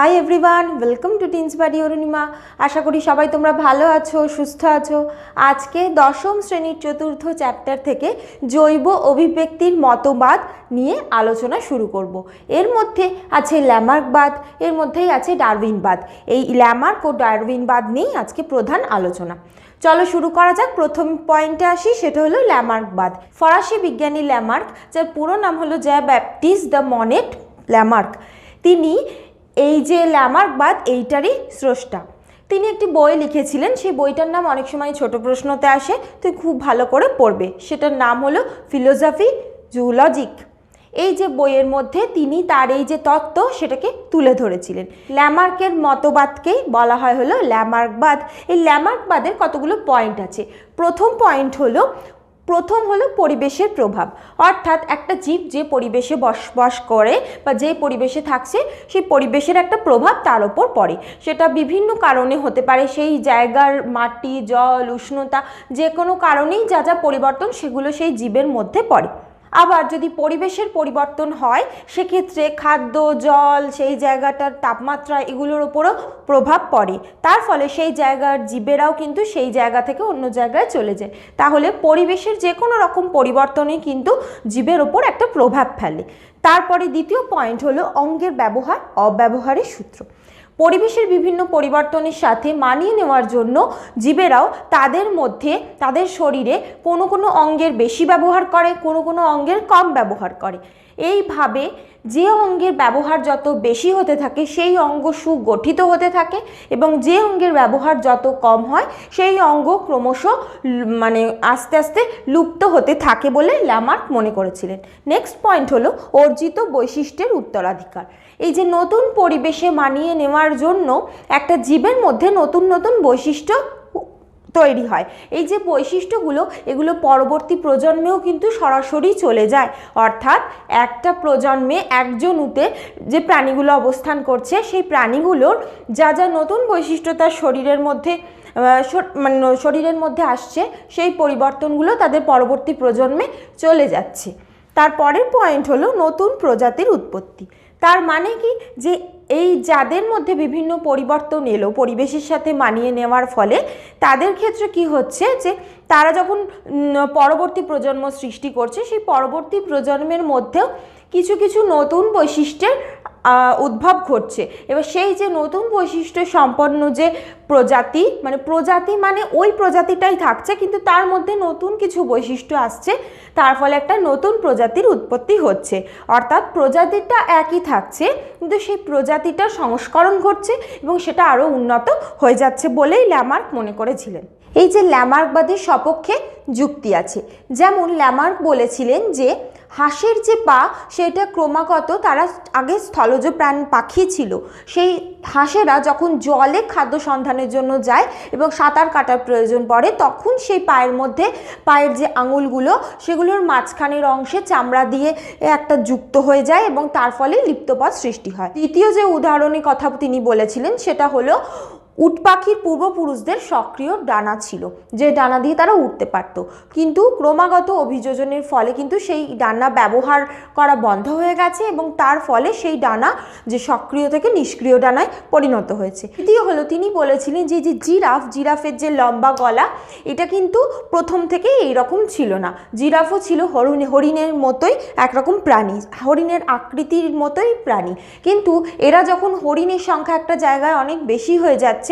Hi everyone welcome to teens বাড়ি অরুণিমা আশা করি সবাই তোমরা ভালো আছো, সুস্থ আছো। আজকে দশম শ্রেণির চতুর্থ চ্যাপ্টার থেকে জৈব অভিব্যক্তির মতবাদ নিয়ে আলোচনা শুরু করব। এর মধ্যে আছে ল্যামার্কবাদ এর মধ্যেই আছে ডারউইনবাদ এই ল্যামার্ক ও ডারউইনবাদ নিয়েই আজকে প্রধান আলোচনা। চলো শুরু করা যাক, প্রথম পয়েন্টে আসি, সেটা হলো ল্যামার্কবাদ ফরাসি বিজ্ঞানী ল্যামার্ক যার পুরো নাম হলো জ্যা ব্যাপটিস দ্য মনেট ল্যামার্ক তিনি এই যে ল্যামার্কবাদ এইটারই স্রষ্টা। তিনি একটি বই লিখেছিলেন, সেই বইটার নাম অনেক সময় ছোট প্রশ্নতে আসে, তুই খুব ভালো করে পড়বে। সেটার নাম হলো ফিলোসফি জুলজিক এই যে বইয়ের মধ্যে তিনি তার এই যে তত্ত্ব, সেটাকে তুলে ধরেছিলেন। ল্যামার্কের মতবাদকেই বলা হয় হলো ল্যামার্কবাদ। এই ল্যামার্কবাদের কতগুলো পয়েন্ট আছে? প্রথম পয়েন্ট হলো প্রথম হলো পরিবেশের প্রভাব। অর্থাৎ একটা জীব যে পরিবেশে বসবাস করে বা যে পরিবেশে থাকছে, সেই পরিবেশের একটা প্রভাব তার ওপর পড়ে। সেটা বিভিন্ন কারণে হতে পারে, সেই জায়গার মাটি, জল, উষ্ণতা যে কোনো কারণেই যা যা পরিবর্তন, সেগুলো সেই জীবের মধ্যে পড়ে। আবার যদি পরিবেশের পরিবর্তন হয়, সেক্ষেত্রে খাদ্য, জল, সেই জায়গাটার তাপমাত্রা এগুলোর ওপরও প্রভাব পড়ে। তার ফলে সেই জায়গার জীবেরাও কিন্তু সেই জায়গা থেকে অন্য জায়গায় চলে যায়। তাহলে পরিবেশের যে কোনো রকম পরিবর্তনই কিন্তু জীবের ওপর একটা প্রভাব ফেলে। তারপরে দ্বিতীয় পয়েন্ট হলো অঙ্গের ব্যবহার, অব্যবহারের সূত্র। পরিবেশের বিভিন্ন পরিবর্তনের সাথে মানিয়ে নেওয়ার জন্য জীবেরাও তাদের মধ্যে, তাদের শরীরে কোনো কোনো অঙ্গের বেশি ব্যবহার করে, কোনো কোনো অঙ্গের কম ব্যবহার করে। এইভাবে যে অঙ্গের ব্যবহার যত বেশি হতে থাকে, সেই অঙ্গ সুগঠিত হতে থাকে এবং যে অঙ্গের ব্যবহার যত কম হয়, সেই অঙ্গ ক্রমশ মানে আস্তে আস্তে লুপ্ত হতে থাকে বলে ল্যামার্ক মনে করেছিলেন। নেক্সট পয়েন্ট হলো অর্জিত বৈশিষ্ট্যের উত্তরাধিকার। এই যে নতুন পরিবেশে মানিয়ে নেওয়ার জন্য একটা জীবের মধ্যে নতুন নতুন বৈশিষ্ট্য তৈরি হয়। এই যে বৈশিষ্ট্যগুলো, এগুলো পরবর্তী প্রজন্মেও কিন্তু সরাসরি চলে যায়। অর্থাৎ একটা প্রজন্মে একজন একজনুতে যে প্রাণীগুলো অবস্থান করছে, সেই প্রাণীগুলোর যা যা নতুন বৈশিষ্ট্য তার শরীরের মধ্যে মানে শরীরের মধ্যে আসছে, সেই পরিবর্তনগুলো তাদের পরবর্তী প্রজন্মে চলে যাচ্ছে। তারপরের পয়েন্ট হলো নতুন প্রজাতির উৎপত্তি। তার মানে কি? যে এই যাদের মধ্যে বিভিন্ন পরিবর্তন এলো, পরিবেশের সাথে মানিয়ে নেওয়ার ফলে, তাদের ক্ষেত্রে কি হচ্ছে? যে তারা যখন পরবর্তী প্রজন্ম সৃষ্টি করছে, সেই পরবর্তী প্রজন্মের মধ্যেও কিছু কিছু নতুন বৈশিষ্ট্যের উদ্ভব ঘটছে। এবার সেই যে নতুন বৈশিষ্ট্য সম্পন্ন যে প্রজাতি মানে প্রজাতি মানে ওই প্রজাতিটাই থাকছে, কিন্তু তার মধ্যে নতুন কিছু বৈশিষ্ট্য আসছে, তার ফলে একটা নতুন প্রজাতির উৎপত্তি হচ্ছে। অর্থাৎ প্রজাতিটা একই থাকছে, কিন্তু সেই প্রজাতিটার সংস্করণ ঘটছে এবং সেটা আরও উন্নত হয়ে যাচ্ছে বলেই ল্যামার্ক মনে করেছিলেন। এই যে ল্যামার্কবাদের সপক্ষে যুক্তি আছে। যেমন ল্যামার্ক বলেছিলেন যে হাঁসের যে পা, সেটা ক্রমাগত তারা আগে স্থলজ প্রাণ পাখি ছিল। সেই হাঁসেরা যখন জলে খাদ্য সন্ধানের জন্য যায় এবং সাঁতার কাটার প্রয়োজন পড়ে, তখন সেই পায়ের মধ্যে, পায়ের যে আঙুলগুলো, সেগুলোর মাঝখানের অংশে চামড়া দিয়ে একটা যুক্ত হয়ে যায় এবং তার ফলে লিপ্তপথ সৃষ্টি হয়। দ্বিতীয় যে উদাহরণের কথা তিনি বলেছিলেন, সেটা হলো উট পাখির পূর্বপুরুষদের সক্রিয় ডানা ছিল, যে ডানা দিয়ে তারা উঠতে পারত। কিন্তু ক্রমাগত অভিযোজনের ফলে কিন্তু সেই ডানা ব্যবহার করা বন্ধ হয়ে গেছে এবং তার ফলে সেই ডানা যে সক্রিয় থেকে নিষ্ক্রিয় ডানায় পরিণত হয়েছে। দ্বিতীয় হলো তিনি বলেছিলেন যে যে জিরাফ, জিরাফের যে লম্বা গলা, এটা কিন্তু প্রথম থেকে এইরকম ছিল না। জিরাফও ছিল হরিণ হরিণের মতোই একরকম প্রাণী, হরিণের আকৃতির মতোই প্রাণী। কিন্তু এরা যখন হরিণের সংখ্যা একটা জায়গায় অনেক বেশি হয়ে যাচ্ছে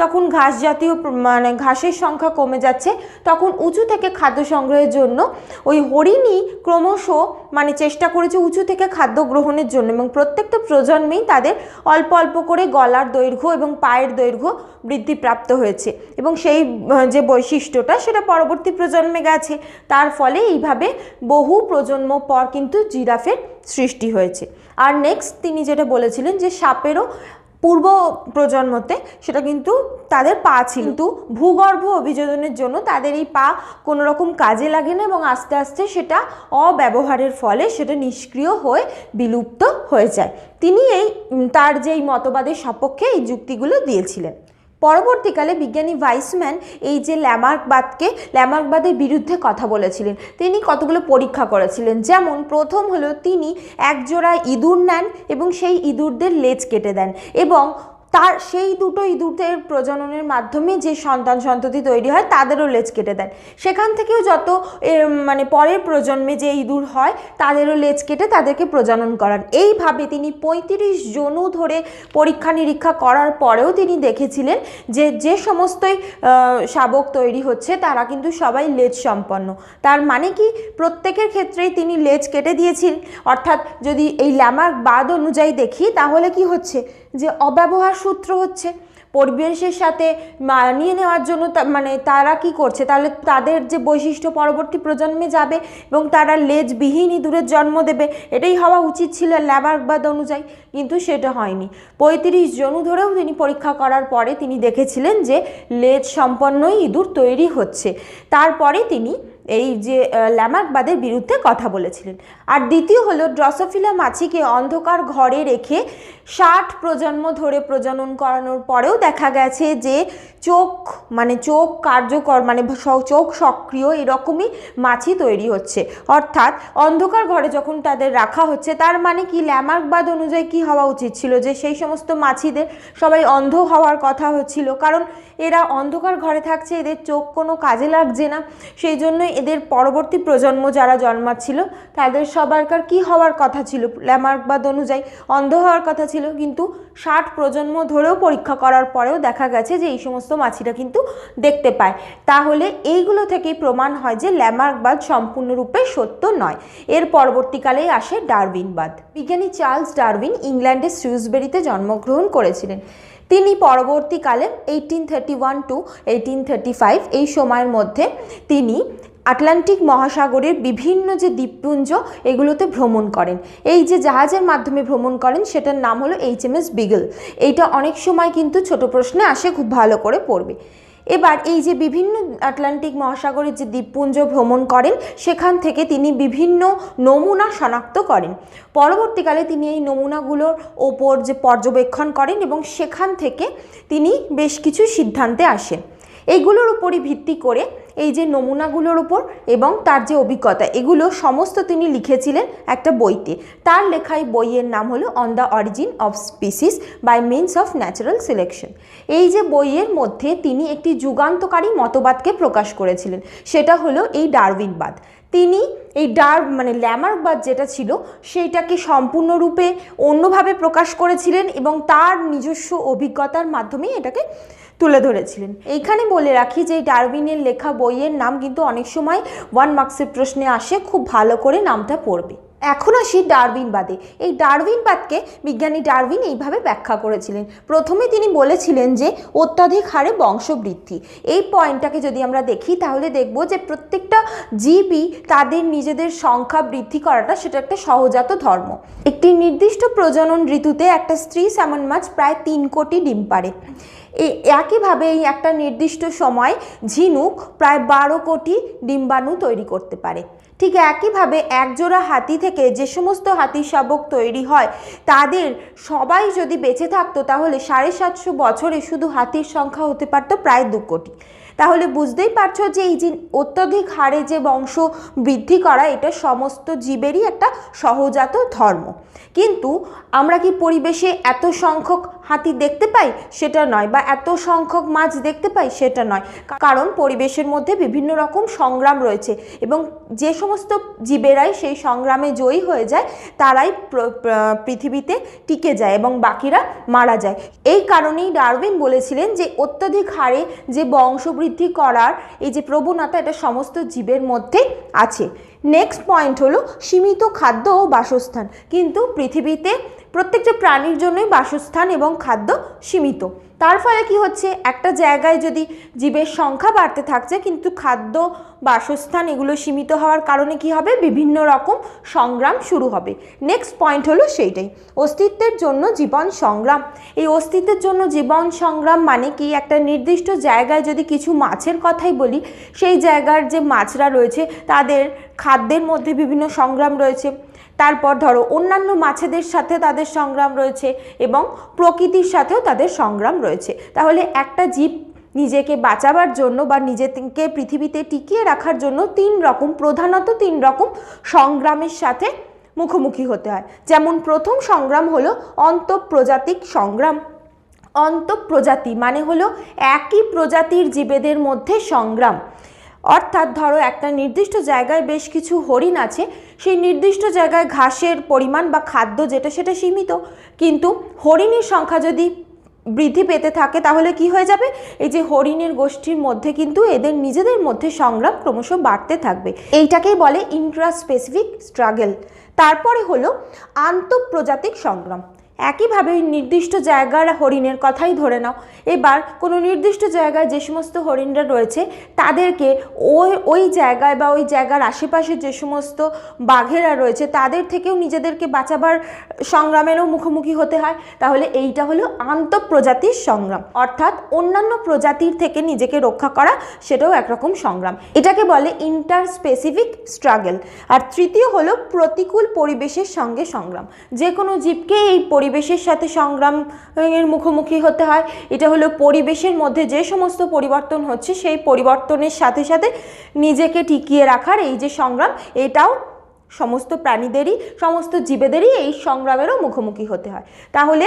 তখন ঘাস জাতীয় মানে ঘাসের সংখ্যা কমে যাচ্ছে। তখন উঁচু থেকে খাদ্য সংগ্রহের জন্য ওই হরিণই ক্রমশ মানে চেষ্টা করেছে উঁচু থেকে খাদ্য গ্রহণের জন্য এবং প্রত্যেকটা প্রজন্মেই তাদের অল্প অল্প করে গলার দৈর্ঘ্য এবং পায়ের দৈর্ঘ্য বৃদ্ধিপ্রাপ্ত হয়েছে। এবং সেই যে বৈশিষ্ট্যটা সেটা পরবর্তী প্রজন্মে গেছে। তার ফলে এইভাবে বহু প্রজন্ম পর কিন্তু জিরাফের সৃষ্টি হয়েছে। আর নেক্সট তিনি যেটা বলেছিলেন যে সাপেরও পূর্ব প্রজন্মতে সেটা কিন্তু তাদের পা ছিল। কিন্তু ভূগর্ভ অভিযোজনের জন্য তাদের এই পা কোনো রকম কাজে লাগে না এবং আস্তে আস্তে সেটা অব্যবহারের ফলে সেটা নিষ্ক্রিয় হয়ে বিলুপ্ত হয়ে যায়। তিনি এই তার যেই মতবাদের সপক্ষে এই যুক্তিগুলো দিয়েছিলেন। পরবর্তীকালে বিজ্ঞানী ভাইসম্যান এই যে ল্যামার্কবাদকে, ল্যামার্কবাদের বিরুদ্ধে কথা বলেছিলেন। তিনি কতগুলো পরীক্ষা করেছিলেন? যেমন প্রথম হলো তিনি একজোড়া ইঁদুর নেন এবং সেই ইঁদুরদের লেজ কেটে দেন এবং তার সেই দুটো ইঁদুরদের প্রজননের মাধ্যমে যে সন্তান সন্ততি তৈরি হয়, তাদেরও লেজ কেটে দেন সেখান থেকেও যত মানে পরের প্রজন্মে যে ইঁদুর হয়, তাদেরও লেজ কেটে তাদেরকে প্রজনন করান। এইভাবে তিনি পঁয়ত্রিশ জনু ধরে পরীক্ষা নিরীক্ষা করার পরেও তিনি দেখেছিলেন যে যে সমস্তই শাবক তৈরি হচ্ছে, তারা কিন্তু সবাই লেজ সম্পন্ন। তার মানে কি, প্রত্যেকের ক্ষেত্রেই তিনি লেজ কেটে দিয়েছিলেন। অর্থাৎ যদি এই ল্যামার্ক বাদ অনুযায়ী দেখি, তাহলে কি হচ্ছে? যে অব্যবহার সূত্র হচ্ছে, পরিবেশের সাথে মানিয়ে নেওয়ার জন্য মানে তারা কি করছে? তাহলে তাদের যে বৈশিষ্ট্য পরবর্তী প্রজন্মে যাবে এবং তারা লেজবিহীন ইঁদুরের জন্ম দেবে, এটাই হওয়া উচিত ছিল ল্যাবার্কবাদ অনুযায়ী, কিন্তু সেটা হয়নি। পঁয়ত্রিশ জনু ধরেও তিনি পরীক্ষা করার পরে তিনি দেখেছিলেন যে লেজ সম্পন্নই ইঁদুর তৈরি হচ্ছে। তারপরে তিনি এই যে ল্যামার্কবাদের বিরুদ্ধে কথা বলেছিলেন। আর দ্বিতীয় হলো, ড্রসোফিলা মাছিকে অন্ধকার ঘরে রেখে ষাট প্রজন্ম ধরে প্রজনন করানোর পরেও দেখা গেছে যে, চোখ মানে চোখ কার্যকর মানে চোখ সক্রিয় এরকমই মাছি তৈরি হচ্ছে। অর্থাৎ অন্ধকার ঘরে যখন তাদের রাখা হচ্ছে, তার মানে কি? ল্যামার্কবাদ অনুযায়ী কি হওয়া উচিত ছিল যে, সেই সমস্ত মাছিদের সবাই অন্ধ হওয়ার কথা হচ্ছিল। কারণ এরা অন্ধকার ঘরে থাকছে, এদের চোখ কোনো কাজে লাগছে না। সেই জন্য এদের পরবর্তী প্রজন্ম যারা জন্মাচ্ছিল, তাদের সবারকার কি হওয়ার কথা ছিল? ল্যামার্কবাদ অনুযায়ী অন্ধ হওয়ার কথা ছিল, কিন্তু ষাট প্রজন্ম ধরেও পরীক্ষা করার পরেও দেখা গেছে যে এই সমস্ত মাছিরা কিন্তু দেখতে পায়। তাহলে এইগুলো থেকেই প্রমাণ হয় যে ল্যামার্কবাদ সম্পূর্ণরূপে সত্য নয়। এর পরবর্তীকালেই আসে ডারউইনবাদ বিজ্ঞানী চার্লস ডারউইন ইংল্যান্ডের শ্রিউসবেরিতে জন্মগ্রহণ করেছিলেন। তিনি পরবর্তীকালে eighteen thirty one to eighteen thirty five এই সময়ের মধ্যে তিনি আটলান্টিক মহাসাগরের বিভিন্ন যে দ্বীপপুঞ্জ, এগুলোতে ভ্রমণ করেন। এই যে জাহাজের মাধ্যমে ভ্রমণ করেন, সেটার নাম হলো এইচ এম এস বিগল। এইটা অনেক সময় কিন্তু ছোট প্রশ্নে আসে, খুব ভালো করে পড়বে। এবার এই যে বিভিন্ন আটলান্টিক মহাসাগরের যে দ্বীপপুঞ্জ ভ্রমণ করেন, সেখান থেকে তিনি বিভিন্ন নমুনা শনাক্ত করেন। পরবর্তীকালে তিনি এই নমুনাগুলোর ওপর যে পর্যবেক্ষণ করেন এবং সেখান থেকে তিনি বেশ কিছু সিদ্ধান্তে আসেন। এইগুলোর উপরই ভিত্তি করে এই যে নমুনাগুলোর উপর এবং তার যে অভিজ্ঞতা, এগুলো সমস্ত তিনি লিখেছিলেন একটা বইতে। তার লেখা এই বইয়ের নাম হলো on the origin of species by means of natural selection এই যে বইয়ের মধ্যে তিনি একটি যুগান্তকারী মতবাদকে প্রকাশ করেছিলেন, সেটা হলো এই ডারউইনবাদ। তিনি এই ডার মানে ল্যামার্কবাদ যেটা ছিল, সেইটাকে সম্পূর্ণরূপে অন্যভাবে প্রকাশ করেছিলেন এবং তার নিজস্ব অভিজ্ঞতার মাধ্যমে এটাকে তুলে ধরেছিলেন। এইখানে বলে রাখি যে ডারউইনের লেখা বইয়ের নাম কিন্তু অনেক সময় ওয়ান মার্কসের প্রশ্নে আসে, খুব ভালো করে নামটা পড়বে। এখন আসি ডারউইনবাদে এই ডারউইনবাদকে বিজ্ঞানী ডারউইন এইভাবে ব্যাখ্যা করেছিলেন। প্রথমে তিনি বলেছিলেন যে অত্যাধিক হারে বংশবৃদ্ধি। এই পয়েন্টটাকে যদি আমরা দেখি, তাহলে দেখব যে প্রত্যেকটা জীবই তাদের নিজেদের সংখ্যা বৃদ্ধি করাটা সেটা একটা সহজাত ধর্ম। একটি নির্দিষ্ট প্রজনন ঋতুতে একটা স্ত্রী স্যামন মাছ প্রায় তিন কোটি ডিম পারে এই একইভাবে এই একটা নির্দিষ্ট সময় ঝিনুক প্রায় বারো কোটি ডিম্বাণু তৈরি করতে পারে। ঠিক একইভাবে একজোড়া হাতি থেকে যে সমস্ত হাতি শাবক তৈরি হয়, তাদের সবাই যদি বেঁচে থাকতো তাহলে সাড়ে সাতশো বছরে শুধু হাতির সংখ্যা হতে পারতো প্রায় দু কোটি। তাহলে বুঝতেই পারছ যে এই যে অত্যধিক হারে যে বংশ বৃদ্ধি করা, এটা সমস্ত জীবেরই একটা সহজাত ধর্ম। কিন্তু আমরা কি পরিবেশে এত সংখ্যক হাতি দেখতে পাই? সেটা নয়, বা এত সংখ্যক মাছ দেখতে পাই? সেটা নয়। কারণ পরিবেশের মধ্যে বিভিন্ন রকম সংগ্রাম রয়েছে এবং যে সমস্ত জীবেরাই সেই সংগ্রামে জয়ী হয়ে যায়, তারাই পৃথিবীতে টিকে যায় এবং বাকিরা মারা যায়। এই কারণেই ডারউইন বলেছিলেন যে অত্যাধিক হারে যে বংশবৃদ্ধি করার এই যে প্রবণতা, এটা সমস্ত জীবের মধ্যে আছে। নেক্সট পয়েন্ট হলো সীমিত খাদ্য ও বাসস্থান। কিন্তু পৃথিবীতে প্রত্যেকটা প্রাণীর জন্যই বাসস্থান এবং খাদ্য সীমিত। তার ফলে কি হচ্ছে? একটা জায়গায় যদি জীবের সংখ্যা বাড়তে থাকছে, কিন্তু খাদ্য, বাসস্থান এগুলো সীমিত হওয়ার কারণে কি হবে? বিভিন্ন রকম সংগ্রাম শুরু হবে। নেক্সট পয়েন্ট হলো সেইটাই। অস্তিত্বের জন্য জীবন সংগ্রাম। এই অস্তিত্বের জন্য জীবন সংগ্রাম মানে কি? একটা নির্দিষ্ট জায়গায় যদি কিছু মাছের কথাই বলি, সেই জায়গার যে মাছরা রয়েছে, তাদের খাদ্যের মধ্যে বিভিন্ন সংগ্রাম রয়েছে। তারপর ধরো অন্যান্য মাছেদের সাথে তাদের সংগ্রাম রয়েছে এবং প্রকৃতির সাথেও তাদের সংগ্রাম রয়েছে। তাহলে একটা জীব নিজেকে বাঁচাবার জন্য বা নিজেকে পৃথিবীতে টিকিয়ে রাখার জন্য তিন রকম, প্রধানত তিন রকম সংগ্রামের সাথে মুখোমুখি হতে হয়। যেমন প্রথম সংগ্রাম হলো অন্তঃপ্রজাতিক সংগ্রাম। অন্তঃপ্রজাতি মানে হলো একই প্রজাতির জীবেদের মধ্যে সংগ্রাম। অর্থাৎ ধরো একটা নির্দিষ্ট জায়গায় বেশ কিছু হরিণ আছে, সেই নির্দিষ্ট জায়গায় ঘাসের পরিমাণ বা খাদ্য যেটা সেটা সীমিত। কিন্তু হরিণের সংখ্যা যদি বৃদ্ধি পেতে থাকে, তাহলে কি হয়ে যাবে? এই যে হরিণের গোষ্ঠীর মধ্যে কিন্তু এদের নিজেদের মধ্যে সংগ্রাম ক্রমশ বাড়তে থাকবে। এইটাকেই বলে ইন্ট্রা স্পেসিফিক স্ট্রাগল তারপরে হলো আন্তঃপ্রজাতিক সংগ্রাম। একইভাবে নির্দিষ্ট জায়গার হরিণের কথাই ধরে নাও। এবার কোনো নির্দিষ্ট জায়গায় যে সমস্ত হরিণরা রয়েছে, তাদেরকে ওই ওই জায়গায় বা ওই জায়গার আশেপাশে যে সমস্ত বাঘেরা রয়েছে, তাদের থেকেও নিজেদেরকে বাঁচাবার সংগ্রামেরও মুখোমুখি হতে হয়। তাহলে এইটা হলো আন্তঃপ্রজাতির সংগ্রাম। অর্থাৎ অন্যান্য প্রজাতির থেকে নিজেকে রক্ষা করা, সেটাও একরকম সংগ্রাম। এটাকে বলে ইন্টার স্পেসিফিক স্ট্রাগল। আর তৃতীয় হলো প্রতিকূল পরিবেশের সঙ্গে সংগ্রাম। যে কোনো জীবকে এই পরিবেশের সাথে সংগ্রাম, এর মুখোমুখি হতে হয়। এটা হলো পরিবেশের মধ্যে যে সমস্ত পরিবর্তন হচ্ছে, সেই পরিবর্তনের সাথে সাথে নিজেকে টিকিয়ে রাখার এই যে সংগ্রাম, এটাও সমস্ত প্রাণীদেরই, সমস্ত জীবেদেরই এই সংগ্রামেরও মুখোমুখি হতে হয়। তাহলে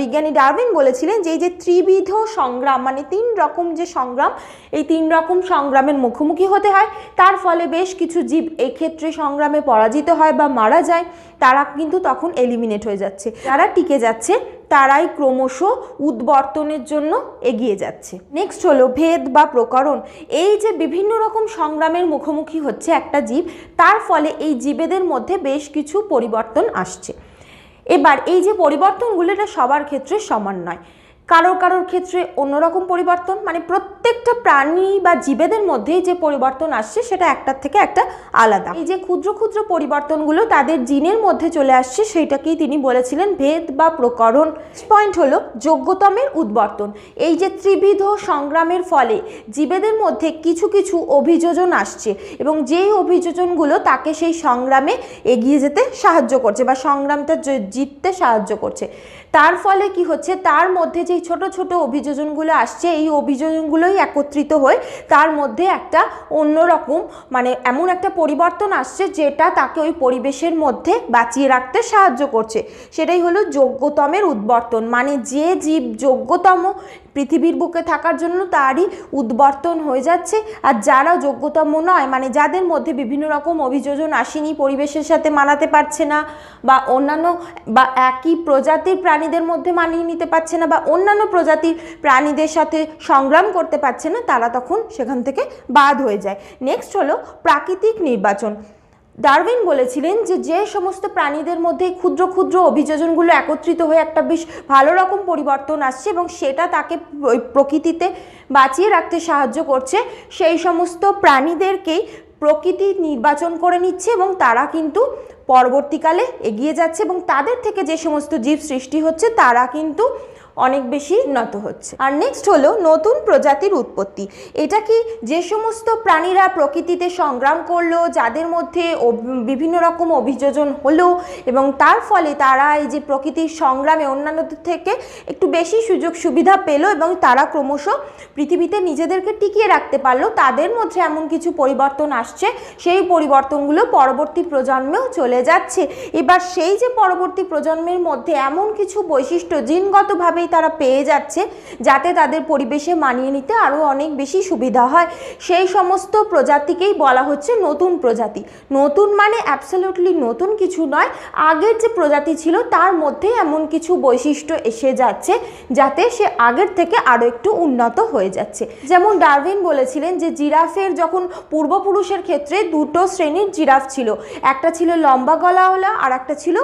বিজ্ঞানী ডারউইন বলেছিলেন যে এই যে ত্রিবিধ সংগ্রাম মানে তিন রকম যে সংগ্রাম, এই তিন রকম সংগ্রামের মুখোমুখি হতে হয়। তার ফলে বেশ কিছু জীব এক্ষেত্রে সংগ্রামে পরাজিত হয় বা মারা যায়। তারা কিন্তু তখন এলিমিনেট হয়ে যাচ্ছে। যারা টিকে যাচ্ছে, তারাই ক্রমশ উদ্বর্তনের জন্য এগিয়ে যাচ্ছে। নেক্সট হলো ভেদ বা প্রকরণ। এই যে বিভিন্ন রকম সংগ্রামের মুখোমুখি হচ্ছে একটা জীব, তার ফলে এই জীবেদের মধ্যে বেশ কিছু পরিবর্তন আসছে। এবার এই যে পরিবর্তনগুলো এটা সবার ক্ষেত্রে সমান নয়। কারোর কারোর ক্ষেত্রে অন্যরকম পরিবর্তন মানে প্রত্যেকটা প্রাণী বা জীবেদের মধ্যেই যে পরিবর্তন আসছে, সেটা একটার থেকে একটা আলাদা। এই যে ক্ষুদ্র ক্ষুদ্র পরিবর্তনগুলো তাদের জিনের মধ্যে চলে আসছে সেটাকেই তিনি বলেছিলেন ভেদ বা প্রকরণ। পয়েন্ট হলো যোগ্যতমের উদ্বর্তন। এই যে ত্রিবিধ সংগ্রামের ফলে জীবেদের মধ্যে কিছু কিছু অভিযোজন আসছে এবং যেই অভিযোজনগুলো তাকে সেই সংগ্রামে এগিয়ে যেতে সাহায্য করছে বা সংগ্রামটা জিততে সাহায্য করছে, তার ফলে কি হচ্ছে? তার মধ্যে যেই ছোট ছোট অভিযোজনগুলো আসছে, এই অভিযোজনগুলোই একত্রিত হয়ে তার মধ্যে একটা অন্যরকম মানে এমন একটা পরিবর্তন আসছে যেটা তাকে ওই পরিবেশের মধ্যে বাঁচিয়ে রাখতে সাহায্য করছে। সেটাই হলো যোগ্যতমের উদ্বর্তন। মানে যে জীব যোগ্যতম পৃথিবীর বুকে থাকার জন্য তারই উদ্বর্তন হয়ে যাচ্ছে। আর যারা যোগ্যতম নয় মানে যাদের মধ্যে বিভিন্ন রকম অভিযোজন আসেনি, পরিবেশের সাথে মানাতে পারছে না বা অন্যান্য বা একই প্রজাতির প্রাণীদের মধ্যে মানিয়ে নিতে পারছে না বা অন্যান্য প্রজাতির প্রাণীদের সাথে সংগ্রাম করতে পারছে না, তারা তখন সেখান থেকে বাদ হয়ে যায়। নেক্সট হলো প্রাকৃতিক নির্বাচন। ডারউইন বলেছিলেন যে যে সমস্ত প্রাণীদের মধ্যে ক্ষুদ্র ক্ষুদ্র অভিযোজনগুলো একত্রিত হয়ে একটা বেশ ভালো রকম পরিবর্তন আসছে এবং সেটা তাকে প্রকৃতিতে বাঁচিয়ে রাখতে সাহায্য করছে, সেই সমস্ত প্রাণীদেরকেই প্রকৃতি নির্বাচন করে নিচ্ছে এবং তারা কিন্তু পরবর্তীকালে এগিয়ে যাচ্ছে এবং তাদের থেকে যে সমস্ত জীব সৃষ্টি হচ্ছে, তারা কিন্তু অনেক বেশি উন্নত হচ্ছে। আর নেক্সট হলো নতুন প্রজাতির উৎপত্তি। এটা কি যে সমস্ত প্রাণীরা প্রকৃতিতে সংগ্রাম করল, যাদের মধ্যে বিভিন্ন রকম অভিযোজন হলো এবং তার ফলে তারা এই যে প্রকৃতির সংগ্রামে অন্যান্যদের থেকে একটু বেশি সুযোগ সুবিধা পেল এবং তারা ক্রমশ পৃথিবীতে নিজেদেরকে টিকিয়ে রাখতে পারল, তাদের মধ্যে এমন কিছু পরিবর্তন আসছে, সেই পরিবর্তনগুলো পরবর্তী প্রজন্মেও চলে যাচ্ছে। এবার সেই যে পরবর্তী প্রজন্মের মধ্যে এমন কিছু বৈশিষ্ট্য জিনগতভাবেই তারা পেয়ে যাচ্ছে যাতে তাদের পরিবেশে মানিয়ে নিতে আরও অনেক বেশি সুবিধা হয়। সেই সমস্ত প্রজাতিকেই বলা হচ্ছে নতুন প্রজাতি। নতুন মানে অ্যাবসলিউটলি নতুন কিছু নয়। আগের যে প্রজাতি ছিল তার মধ্যে এমন কিছু বৈশিষ্ট্য এসে যাচ্ছে যাতে সে আগের থেকে আরও একটু উন্নত হয়ে যাচ্ছে। যেমন ডারউইন বলেছিলেন যে জিরাফের যখন পূর্বপুরুষের ক্ষেত্রে দুটো শ্রেণির জিরাফ ছিল। একটা ছিল লম্বা গলাওয়ালা আর একটা ছিল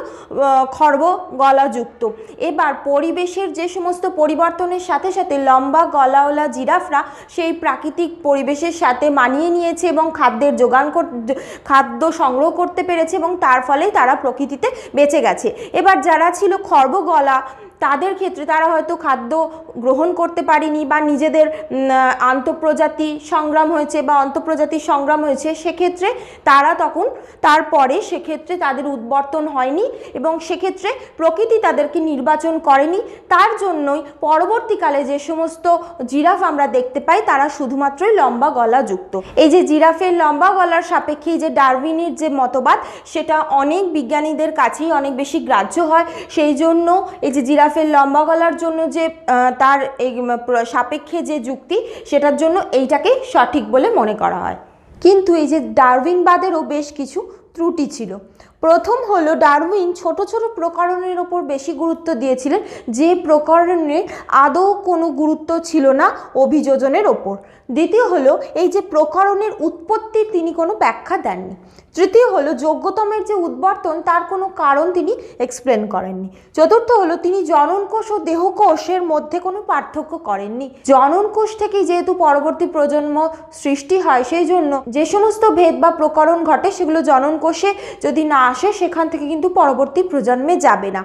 খর্ব গলাযুক্ত। এবার পরিবেশের যে সমস্ত পরিবর্তনের সাথে সাথে লম্বা গলাওয়ালা জিরাফরা সেই প্রাকৃতিক পরিবেশের সাথে মানিয়ে নিয়েছে এবং খাদ্যের যোগান খাদ্য সংগ্রহ করতে পেরেছে এবং তার ফলে তারা প্রকৃতিতে বেঁচে গেছে। এবার যারা ছিল খর্ব গলা তাদের ক্ষেত্রে তারা হয়তো খাদ্য গ্রহণ করতে পারেনি বা নিজেদের আন্তঃপ্রজাতি সংগ্রাম হয়েছে বা অন্তঃপ্রজাতি সংগ্রাম হয়েছে, সেক্ষেত্রে তারা তখন তারপরে সেক্ষেত্রে তাদের উদ্বর্তন হয়নি এবং সেক্ষেত্রে প্রকৃতি তাদেরকে নির্বাচন করেনি। তার জন্যই পরবর্তীকালে যে সমস্ত জিরাফ আমরা দেখতে পাই, তারা শুধুমাত্রই লম্বা গলা যুক্ত। এই যে জিরাফের লম্বা গলার সাপেক্ষে যে ডারউইনের যে মতবাদ, সেটা অনেক বিজ্ঞানীদের কাছেই অনেক বেশি গ্রাহ্য হয়। সেই জন্য এই যে জিরাফের লম্বা গলার জন্য যে তার এই সাপেক্ষে যে যুক্তি, সেটার জন্য এইটাকে সঠিক বলে মনে করা হয়। কিন্তু এই যে ডারউইনবাদেরও বেশ কিছু ত্রুটি ছিল। প্রথম হলো ডারউইন ছোট ছোট প্রকরণের ওপর বেশি গুরুত্ব দিয়েছিলেন, যে প্রকরণের আদৌ কোনো গুরুত্ব ছিল না অভিযোজনের ওপর। দ্বিতীয় হলো এই যে প্রকরণের উৎপত্তির তিনি কোনো ব্যাখ্যা দেননি। তৃতীয় হলো যোগ্যতমের যে উদ্বর্তন, তার কোনো কারণ তিনি এক্সপ্লেন করেননি। চতুর্থ হলো তিনি জননকোষ ও দেহকোষের মধ্যে কোনো পার্থক্য করেননি। জননকোষ থেকেই যেহেতু পরবর্তী প্রজন্ম সৃষ্টি হয়, সেই জন্য যে সমস্ত ভেদ বা প্রকরণ ঘটে, সেগুলো জননকোষে যদি না আসে, সেখান থেকে কিন্তু পরবর্তী প্রজন্মে যাবে না।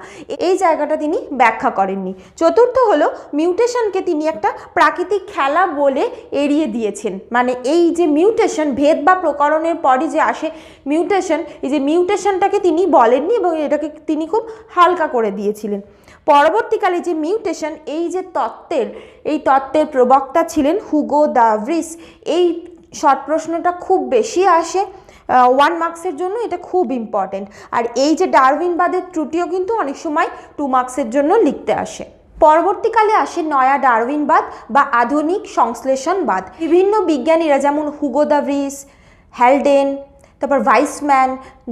এই জায়গাটা তিনি ব্যাখ্যা করেননি। চতুর্থ হলো, মিউটেশনকে তিনি একটা প্রাকৃতিক খেলা বলে এড়িয়ে দিয়েছেন। মানে এই যে মিউটেশন, ভেদ বা প্রকরণের পরই যে আসে মিউটেশন, এই যে মিউটেশনটাকে তিনি বলেননি এবং এটাকে তিনি খুব হালকা করে দিয়েছিলেন। পরবর্তীকালে যে মিউটেশন, এই যে তত্ত্বের, এই তত্ত্বের প্রবক্তা ছিলেন হুগো দাভ্রিস এই শর্ট প্রশ্নটা খুব বেশি আসে। ওয়ান মার্কসের জন্য এটা খুব ইম্পর্টেন্ট আর এই যে ডারউইনবাদের ত্রুটিও কিন্তু অনেক সময় টু মার্কসের জন্য লিখতে আসে। পরবর্তীকালে আসে নয়া ডারউইনবাদ বা আধুনিক সংশ্লেষণবাদ। বিভিন্ন বিজ্ঞানীরা যেমন হুগো দাভ্রিস হ্যালডেন তারপর ভাইসম্যান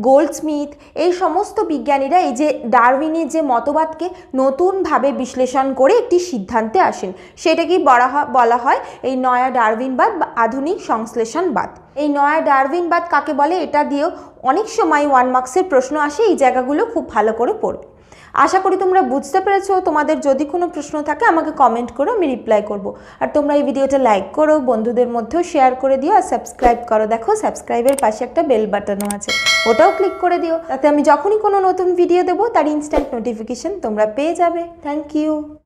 গোল্ডস্মিথ এই সমস্ত বিজ্ঞানীরা এই যে ডারউইনের যে মতবাদকে নতুনভাবে বিশ্লেষণ করে একটি সিদ্ধান্তে আসেন। সেটাকেই বলা বলা হয় এই নয়া ডারউইনবাদ বা আধুনিক সংশ্লেষণবাদ। এই নয়া ডারউইনবাদ কাকে বলে? এটা দিয়েও অনেক সময় ওয়ান মার্কসের প্রশ্ন আসে, এই জায়গাগুলো খুব ভালো করে পড়বে। আশা করি তোমরা বুঝতে পেরেছ। তোমাদের যদি কোনো প্রশ্ন থাকে, আমাকে কমেন্ট করো আমি রিপ্লাই করব। আর তোমরা এই ভিডিওটা লাইক করো, বন্ধুদের মধ্যেও শেয়ার করে দিও আর সাবস্ক্রাইব করো। দেখো সাবস্ক্রাইবের পাশে একটা বেল বাটনও আছে। ওটাও ক্লিক করে দিও। তাতে আমি যখনই কোনো নতুন ভিডিও দেবো, তার ইনস্ট্যান্ট নোটিফিকেশান তোমরা পেয়ে যাবে। Thank you